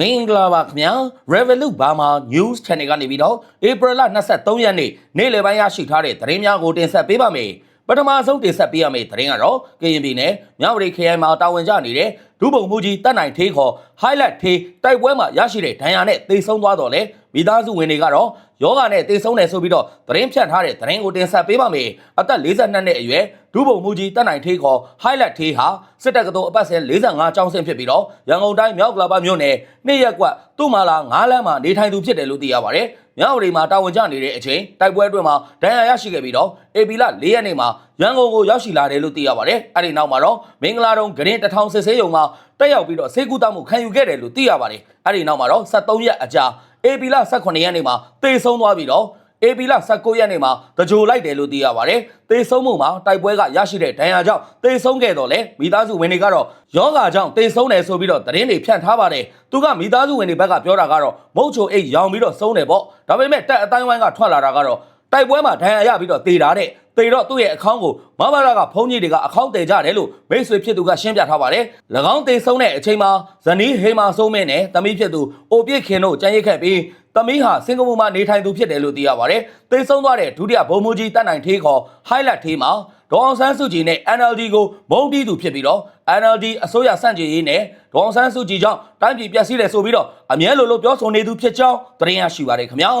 မင်္ဂလာပါခင်ဗျာ Revolut Burma News Channel ကနေပြီးတော့ April လ23ရက်နေ့နေ့လယ်ပိုင်းရရှိထားတဲ့သတင်းများကိုတင်ဆက်ပေးပါမယ် ပထမဆုံးတင်ဆက်ပေးရမယ့်သတင်းကတော့ကရင်ပြည်နယ်မြဝတီခရိုင်မှာတာဝန်ကျနေတဲ့ဒုဗိုလ်မှူးကြီးတပ်နိုင်ထေးခေါ် Highlight ထေးတိုက်ပွဲမှာရရှိတဲ့ဒဏ်ရာနဲ့သေဆုံးသွားတော့လေမိသားစုဝင်တွေကတော့ယောဂနဲ့သေဆုံးတယ်ဆိုပြီးတော့သတင်းဖြန့်ထားတဲ့သတင်းကိုတင်ဆက်ပေးပါမယ်အသက်42နှစ်အရွယ်ဒုဗိုလ်မှူးကြီးတပ်နိုင်ထေးခေါ် Highlight ထေးဟာစစ်တပ်ကတော်အပတ်စဉ်45ကျောင်းဆင်းဖြစ်ပြီးတော့ရန်ကုန်တိုင်းမြောက်ကလာပါမြို့နယ်နေ့ရက်ကွက်သူ့မာလာ9လမ်းမှာနေထိုင်သူဖြစ်တယ်လို့သိရပါတယ်။ မြောက်ရီမှာတာဝန်ကျနေတဲ့အချိန်တိုက်ပွဲအတွင်းမှာဒဏ်ရာရရှိခဲ့ပြီးတော့အေပီလာ၄ရက်နေ့မှာရန်ကုန်ကိုရောက်ရှိလာတယ်လို့သိရပါတယ်။အဲဒီနောက်မှာတော့မင်္ဂလာတုံဂရင်တထောင်စစ်ဆေးရုံမှာတက်ရောက်ပြီးတော့စေကူတမှုခံယူခဲ့တယ်လို့သိရပါတယ်။အဲဒီနောက်မှာတော့73ရက်အကြာအေပီလာ18ရက်နေ့မှာတေဆုံးသွားပြီးတော့ အေပီလာ19ရက်နေ့မှာတကြိုလိုက်တယ်လို့သိရပါတယ်။တေဆုံးမှုမှာတိုက်ပွဲကရရှိတဲ့ဒဏ်ရာကြောင့်တေဆုံးခဲ့တော့လေမိသားစုဝင်တွေကတော့ယောဂါကြောင့်တေဆုံးတယ်ဆိုပြီးတော့သတင်းတွေဖြန့်ထားပါတယ်။သူကမိသားစုဝင်တွေဘက်ကပြောတာကတော့မုတ်ချိုအိတ်ရောင်ပြီးတော့ဆုံးတယ်ပေါ့။ဒါပေမဲ့တက်အတိုင်းဝိုင်းကထွက်လာတာကတော့တိုက်ပွဲမှာဒဏ်ရာရပြီးတော့တေတာတဲ့တေတော့သူ့ရဲ့အခေါင်းကိုမဘာရကဖုန်းကြီးတွေကအခေါင်းတည်ကြတယ်လို့မိတ်ဆွေဖြစ်သူကရှင်းပြထားပါတယ်။၎င်းတေဆုံးတဲ့အချိန်မှာဇနီးဟေမာဆုံးမင်းနဲ့တမိဖြစ်သူအိုပြစ်ခင်တို့ကြံရိတ်ခဲ့ပြီး သမီးဟာစင်ကာပူမှာနေထိုင်သူဖြစ်တယ်လို့သိရပါတယ်။သေဆုံးသွားတဲ့ဒုတိယဗိုလ်မှူးကြီးတပ်နိုင်ထေးခေါ် highlight ထေးမှာဒေါအောင်ဆန်းစုကြည်နဲ့ NLD ကိုမုန်းတီးသူဖြစ်ပြီးတော့ NLD အစိုးရစန့်ကျင်ရေးနဲ့ဒေါအောင်ဆန်းစုကြည်ကြောင့်တိုင်းပြည်ပျက်စီးတယ်ဆိုပြီးတော့အမြဲလိုလိုပြောဆိုနေသူဖြစ်ကြောင်းသတင်းရရှိပါတယ်ခင်ဗျာ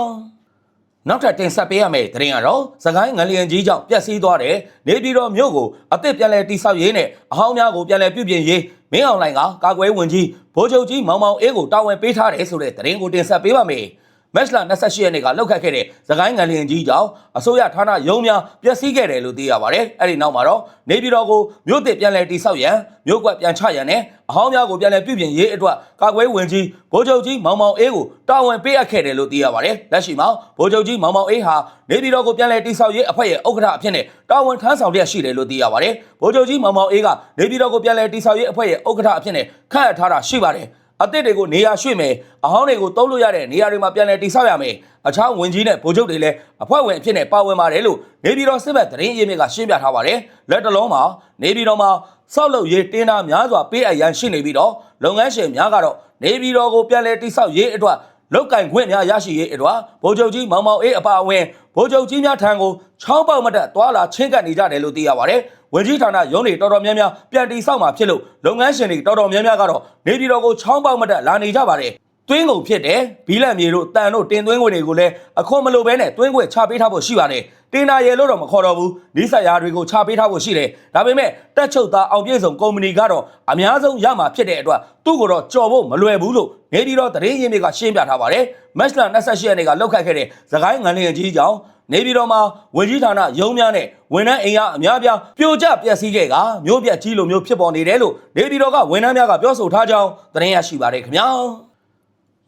။နောက်ထပ်တင်ဆက်ပေးရမယ့်သတင်းကတော့စကိုင်းငလျင်ကြီးကြောင့်ပျက်စီးသွားတဲ့နေပြည်တော်မြို့ကိုအသစ်ပြန်လည်တိစောက်ရေးနဲ့အဟောင်းများကိုပြန်လည်ပြုပြင်ရေးမင်းအောင်လှိုင်ကကာကွယ်ဝင်ကြီးဗိုလ်ချုပ်ကြီးမောင်မောင်အေးကိုတာဝန်ပေးထားတယ်ဆိုတဲ့သတင်းကိုတင်ဆက်ပေးပါမယ်။ မက်စလာ28ရက်နေ့ကလောက်ခတ်ခဲ့တဲ့သခိုင်းငံလျင်ကြီးကြောင့်အစိုးရဌာနရုံးများပျက်စီးခဲ့တယ်လို့သိရပါတယ်။အဲ့ဒီနောက်မှာတော့နေပြည်တော်ကိုမြို့သစ်ပြန်လည်တည်ဆောက်ရန်မြို့ကွက်ပြန်ချရန်နဲ့အဟောင်းများကိုပြန်လည်ပြုပြင်ရေးအတွက်ကာကွယ်ဝင်ကြီးဗိုလ်ချုပ်ကြီးမောင်မောင်အေးကိုတာဝန်ပေးအပ်ခဲ့တယ်လို့သိရပါတယ်။လက်ရှိမှာဗိုလ်ချုပ်ကြီးမောင်မောင်အေးဟာနေပြည်တော်ကိုပြန်လည်တည်ဆောက်ရေးအဖွဲ့ရဲ့ဥက္ကဋ္ဌအဖြစ်နဲ့တာဝန်ထမ်းဆောင်ရရှိတယ်လို့သိရပါတယ်။ဗိုလ်ချုပ်ကြီးမောင်မောင်အေးကနေပြည်တော်ကိုပြန်လည်တည်ဆောက်ရေးအဖွဲ့ရဲ့ဥက္ကဋ္ဌအဖြစ်နဲ့ခန့်အပ်ထားတာရှိပါတယ်။ အသစ်တွေကိုနေရာရွှေ့မယ်အဟောင်းတွေကိုတုံးလို့ရတဲ့နေရာတွေမှာပြန်လည်တိစောက်ရမယ်အခြားဝင်ကြီးနဲ့ဗိုလ်ချုပ်တွေလည်းအဖွဲ့ဝင်အဖြစ်နဲ့ပါဝင်ပါတယ်လို့နေပြည်တော်စစ်ဘက်သတင်းရင်းမြစ်ကရှင်းပြထားပါတယ်လက်တလုံးမှာနေပြည်တော်မှာစောက်လုပ်ရေးတင်းတာများစွာပေးအပ်ရန်ရှိနေပြီးတော့လုပ်ငန်းရှင်များကတော့နေပြည်တော်ကိုပြန်လည်တိစောက်ရေးအတွက်လောက်ကင်ခွင့်များရရှိရေးအတွက်ဗိုလ်ချုပ်ကြီးမောင်မောင်အေးအပါအဝင်ဗိုလ်ချုပ်ကြီးများထံကိုချောင်းပေါက်မတက်သွာလာချင်းကပ်နေကြတယ်လို့သိရပါတယ်။ ဝင်ကြီးဌာနရုံးတွေတော်တော်များများပြန်တီဆောက်မှာဖြစ်လို့လုပ်ငန်းရှင်တွေတော်တော်များများကတော့နေပြည်တော်ကိုချောင်းပေါက်မတက်လာနေကြပါတယ်။တွင်းကုန်ဖြစ်တယ်ဘီလန်မြေတို့တန်တို့တင်သွင်းခွင့်တွေကိုလည်းအခွန်မလိုဘဲနဲ့တွင်းခွင့်ချပေးထားဖို့ရှိပါတယ်။တင်နာရဲလို့တော့မခေါ်တော့ဘူးနီးစပ်ရာတွေကိုချပေးထားဖို့ရှိတယ်။ဒါပေမဲ့တက်ချုပ်သားအောင်ပြည့်စုံကုမ္ပဏီကတော့အများဆုံးရမှာဖြစ်တဲ့အတွက်သူ့ကိုတော့ကြော်ဖို့မလွယ်ဘူးလို့နေပြည်တော်သတင်းရင်းမြစ်ကရှင်းပြထားပါတယ်။မက်စလာ28ရက်နေ့ကလောက်ခတ်ခဲ့တဲ့သခိုင်းငန်းလျင်ကြီးကြောင့် နေပြည်တော်မှာဝင်ကြီးဌာနရုံးများနဲ့ဝန်ထမ်းအိမ်အားအများပြားပြိုကျပျက်စီးခဲ့ကမျိုးပြက်ကြီးလိုမျိုးဖြစ်ပေါ်နေတယ်လို့နေပြည်တော်ကဝန်ထမ်းများကပြောဆိုထားကြောင်းသတင်းရရှိပါတယ်ခင်ဗျာ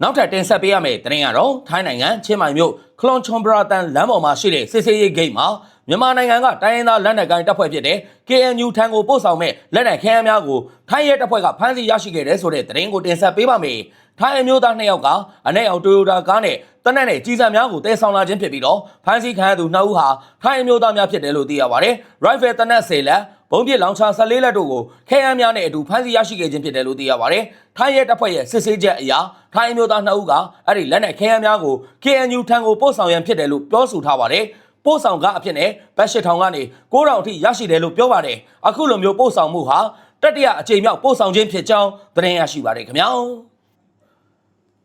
နောက်ထပ်တင်ဆက်ပေးရမယ့်သတင်းကတော့ထိုင်းနိုင်ငံချင်းမိုင်မြို့ခလွန်ချွန်ဘရာတန်လမ်းပေါ်မှာရှိတဲ့စစ်စေးရေးဂိတ်မှာမြန်မာနိုင်ငံကတိုင်းရင်းသားလက်နက်ကိုင်တပ်ဖွဲ့ဖြစ်တဲ့ KNU ထံကိုပို့ဆောင်မဲ့လက်နက်ခဲယမ်းများကိုထိုင်းရဲတပ်ဖွဲ့ကဖမ်းဆီးရရှိခဲ့တဲ့ဆိုတဲ့သတင်းကိုတင်ဆက်ပေးပါမယ်။ ထိုင်းအမျိုးသားနှစ်ယောက်ကအနဲ့အောင်တိုယိုတာကားနဲ့တနက်နဲ့ကြီးစံများကိုတဲဆောင်လာခြင်းဖြစ်ပြီးတော့ဖမ်းဆီးခံရသူနှစ်ဦးဟာထိုင်းအမျိုးသားများဖြစ်တယ်လို့သိရပါတယ်။ Rifle တနက်10လက်ဘုံပြစ်လောင်ချာ14လက်တို့ကိုခဲယမ်းများနဲ့အတူဖမ်းဆီးရရှိခဲ့ခြင်းဖြစ်တယ်လို့သိရပါတယ်။ထိုင်းရဲတပ်ဖွဲ့ရဲ့စစ်ဆေးချက်အရထိုင်းအမျိုးသားနှစ်ဦးကအဲ့ဒီလက်နက်ခဲယမ်းများကို KNU ထံကိုပို့ဆောင်ရန်ဖြစ်တယ်လို့ပြောဆိုထားပါတယ်။ပို့ဆောင်ကအဖြစ်နဲ့ဘတ်ရှစ်ထောင်ကနေ9000အထိရရှိတယ်လို့ပြောပါတယ်။အခုလိုမျိုးပို့ဆောင်မှုဟာတတိယအကြိမ်မြောက်ပို့ဆောင်ခြင်းဖြစ်ကြောင်းသတင်းရရှိပါတယ်ခင်ဗျာ။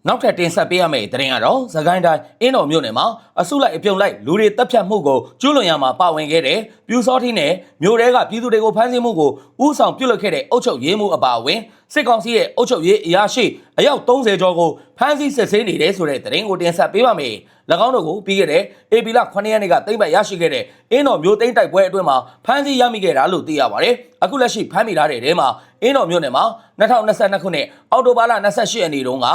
နောက်ထပ်တင်ဆက်ပေးရမယ့်သတင်းကတော့သခိုင်းတိုင်းအင်းတော်မြို့နယ်မှာအစုလိုက်အပြုံလိုက်လူတွေတပ်ဖြတ်မှုကိုကျူးလွန်ရမှာပါဝင်ခဲ့တဲ့ပြူစောထီးနဲ့မြို့တဲကပြည်သူတွေကိုဖမ်းဆီးမှုကိုဥဆောင်ပြုလုပ်ခဲ့တဲ့အုပ်ချုပ်ရေးမှုအပါအဝင်စစ်ကောင်စီရဲ့အုပ်ချုပ်ရေးအရာရှိအယောက်30ကျော်ကိုဖမ်းဆီးစစ်ဆေးနေတယ်ဆိုတဲ့သတင်းကိုတင်ဆက်ပေးပါမယ်။၎င်းတို့ကိုပြီးခဲ့တဲ့ဧပြီလ9ရက်နေ့ကသိမ်းပိုက်ရရှိခဲ့တဲ့အင်းတော်မြို့သိမ်းတိုက်ပွဲအတွင်းမှာဖမ်းဆီးရမိခဲ့တာလို့သိရပါတယ်။အခုလက်ရှိဖမ်းမိထားတဲ့တဲမှာအင်းတော်မြို့နယ်မှာ2022ခုနှစ်အောက်တိုဘာလ28ရက်နေ့တုန်းက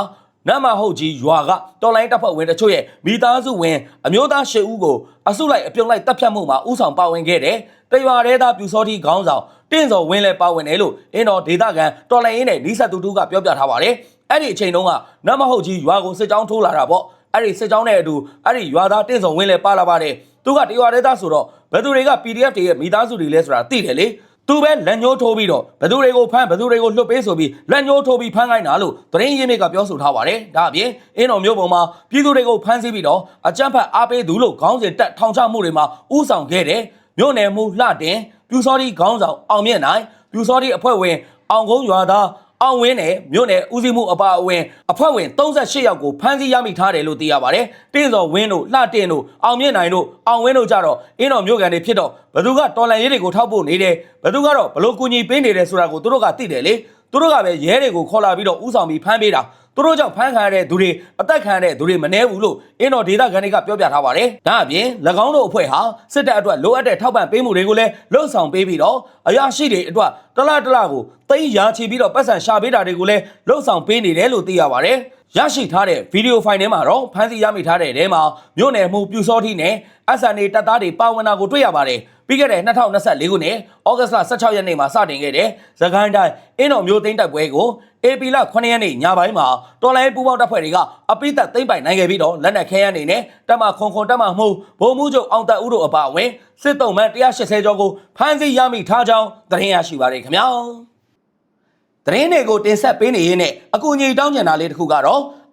နမဟုတ်ကြီးရွာကတော်လိုင်းတပ်ဖွဲ့ဝင်တချို့ရဲ့မိသားစုဝင်အမျိုးသား၈ဦးကိုအစုလိုက်အပြုံလိုက်တပ်ဖြတ်မှုမှာဥဆောင်ပါဝင်ခဲ့တဲ့တရွာရဲသားပြူစောတိခေါင်းဆောင်တင့်စော်ဝင်းလည်းပါဝင်တယ်လို့အင်းတော်ဒေသခံတော်လိုင်းရင်းနဲ့နီးစပ်သူတူကပြောပြထားပါတယ်။အဲ့ဒီအချိန်တုန်းကနမဟုတ်ကြီးရွာကိုစစ်ကြောင်းထိုးလာတာပေါ့။အဲ့ဒီစစ်ကြောင်းနဲ့အတူအဲ့ဒီရွာသားတင့်စော်ဝင်းလည်းပါလာပါတယ်။သူကတရွာရဲသားဆိုတော့ဘယ်သူတွေက PDF တွေရဲ့မိသားစုတွေလဲဆိုတာသိတယ်လေ သူပဲလက်ညှိုးထိုးပြီးတော့ဘသူတွေကိုဖမ်းဘသူတွေကိုလွတ်ပေးဆိုပြီးလက်ညှိုးထိုးပြီးဖမ်းခိုင်းတာလို့သတင်းရင်းမြစ်ကပြောဆိုထားပါတယ်ဒါအပြင်အင်းတော်မျိုးပေါ်မှာပြည်သူတွေကိုဖမ်းဆီးပြီးတော့အကြမ်းဖက်အားပေးသူလို့ခေါင်းစဉ်တက်ထောင်ချမှုတွေမှာဥဆောင်ခဲ့တယ်မြို့နယ်မှုလှတင်ပြူစောတိခေါင်းဆောင်အောင်မြင့်နိုင်ပြူစောတိအဖွဲ့ဝင်အောင်ကုန်းရွာသား အောင်ဝင်းနဲ့မြို့နယ်ဦးစီးမှုအပါအဝင်အဖွဲ့ဝင်38ယောက်ကိုဖမ်းဆီးရမိထားတယ်လို့သိရပါတယ်။တင်းစော်ဝင်းတို့လှတင်တို့အောင်မြင့်နိုင်တို့အောင်ဝင်းတို့ကြတော့အင်းတော်မြို့ကန်တွေဖြစ်တော့ဘသူကတော်လန်ရေးတွေကိုထောက်ဖို့နေတယ်ဘသူကတော့ဘလို့ကူညီပေးနေတယ်ဆိုတာကိုသူတို့ကသိတယ်လေသူတို့ကပဲရဲတွေကိုခေါ်လာပြီးတော့ဥဆောင်ပြီးဖမ်းပေးတာ သူတို့ကြောင့်ဖမ်းခံရတဲ့သူတွေအသက်ခံရတဲ့သူတွေမနှဲဘူးလို့အင်းတော်ဒေသခံတွေကပြောပြထားပါတယ်။ဒါအပြင်၎င်းတို့အဖွဲ့ဟာစစ်တပ်အတွက်လိုအပ်တဲ့ထောက်ပံ့ပေးမှုတွေကိုလည်းလှုံ့ဆော်ပေးပြီးတော့အရာရှိတွေအတွက်တလားတလားကိုသိမ်းရာချီပြီးတော့ပတ်စံရှာပေးတာတွေကိုလည်းလှုံ့ဆော်ပေးနေတယ်လို့သိရပါတယ်။ရရှိထားတဲ့ဗီဒီယိုဖိုင်ထဲမှာတော့ဖမ်းဆီးရမိထားတဲ့တဲမှာမြို့နယ်မှုပြူစောတိနဲ့ SNA တပ်သားတွေပါဝင်တာကိုတွေ့ရပါတယ်။ ပြီးခဲ့တဲ့2024ခုနှစ်ဩဂတ်လ16ရက်နေ့မှာစတင်ခဲ့တဲ့သခိုင်းတိုင်းအင်းတော်မျိုးသိန်းတိုက်ပွဲကိုအေပီလ9ရက်နေ့ညပိုင်းမှာတော်လိုင်းပူပေါင်းတပ်ဖွဲ့တွေကအပိသက်သိမ့်ပိုင်နိုင်ခဲ့ပြီးတော့လက်နက်ခဲယမ်းတွေနဲ့တပ်မခွန်ခွန်တပ်မမှုဗိုလ်မှူးချုပ်အောင်တက်ဦးတို့အပါအဝင်စစ်တုံးမှန်180ကျော်ကိုဖမ်းဆီးရမိထားကြောင်းသတင်းရရှိပါရခင်ဗျာ။သတင်းတွေကိုတင်ဆက်ပေးနေရင်းနဲ့အကူအညီတောင်းကျင်တာလေးတစ်ခုကတော့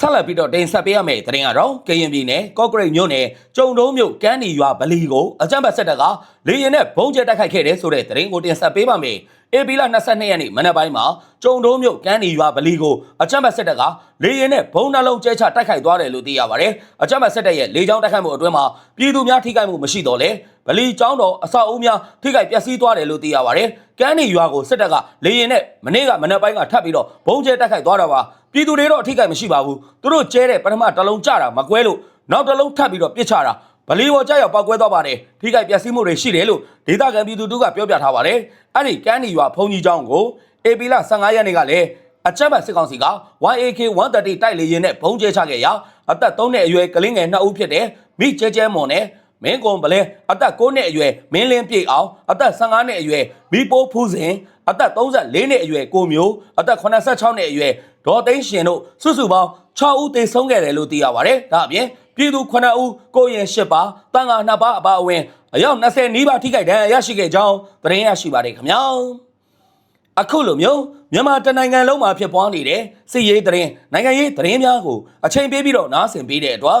ဆက်လက်ပြီးတော့တင်ဆက်ပေးရမယ့်သတင်းကတော့ကရင်ပြည်နယ်ကော့ကရိတ်မြို့နယ်ကျုံတုံးမြို့ကမ်းနီရွာဗလီကိုအကြမ်းဖက်စစ်တပ်ကလေရင်နဲ့ဘုံကျဲတိုက်ခိုက်ခဲ့တဲ့ဆိုတဲ့သတင်းကိုတင်ဆက်ပေးပါမယ်။အေပီလာ22ရက်နေ့မနက်ပိုင်းမှာကျုံတုံးမြို့ကမ်းနီရွာဗလီကိုအကြမ်းဖက်စစ်တပ်ကလေရင်နဲ့ဘုံနှလုံးကျဲချတိုက်ခိုက်သွားတယ်လို့သိရပါတယ်။အကြမ်းဖက်စစ်တပ်ရဲ့လေကြောင်းတိုက်ခိုက်မှုအတွင်းမှာပြည်သူများထိခိုက်မှုမရှိတော့လဲ ဗလီကျောင်းတော်အဆောက်အဦများထိခိုက်ပျက်စီးသွားတယ်လို့သိရပါတယ်။ကမ်းနီရွာကိုစစ်တပ်ကလေရင်နဲ့မနေ့ကမနက်ပိုင်းကထပ်ပြီးတော့ဘုံကျဲတိုက်ခိုက်သွားတာပါ။ပြည်သူတွေတော့အထိကိမရှိပါဘူးသူတို့ကျဲတဲ့ပထမတစ်လုံးကြတာမကွဲလို့နောက်တစ်လုံးထပ်ပြီးတော့ပြစ်ချတာဗလီဝကြောက်ရောက်ပောက်ကွဲသွားပါတယ်ထိကိပျက်စီးမှုတွေရှိတယ်လို့ဒေသခံပြည်သူတို့ကပြောပြထားပါတယ်အဲ့ဒီကမ်းနီရွာဖုန်ကြီးကျောင်းကိုအေပီလာ15ရက်နေ့ကလည်းအကြမ်းဖက်စစ်ကောင်စီက 1AK 130တိုက်လေရင်နဲ့ဘုံကျဲချခဲ့ရာအသက်3နှစ်အရွယ်ကလေးငယ်2ဦးဖြစ်တဲ့မိကျဲကျဲမွန်နဲ့ မင်းကွန်ပလဲအသက်9နှစ်အရွယ်မင်းလင်းပြေအောင်အသက်15နှစ်အရွယ်မိပိုးဖူးစဉ်အသက်34နှစ်အရွယ်ကိုမျိုးအသက်86နှစ်အရွယ်ဒေါ်သိန်းရှင်တို့စုစုပေါင်း6ဦးသေဆုံးခဲ့တယ်လို့သိရပါတယ်။ဒါအပြင်ပြည်သူ9ဦးကိုရင်10ပါတန်ခါ2ပါအပါအဝင်အယောက်20နီးပါးထိခိုက်ဒဏ်ရာရရှိခဲ့ကြောင်းသတင်းရရှိပါတယ်ခင်ဗျာ။အခုလိုမျိုးမြန်မာတနိုင်ငံလုံးမှာဖြစ်ပွားနေတဲ့စစ်ရေးသတင်းနိုင်ငံရေးသတင်းများကိုအချိန်ပေးပြီးတော့နားဆင်ပေးတဲ့အတွက်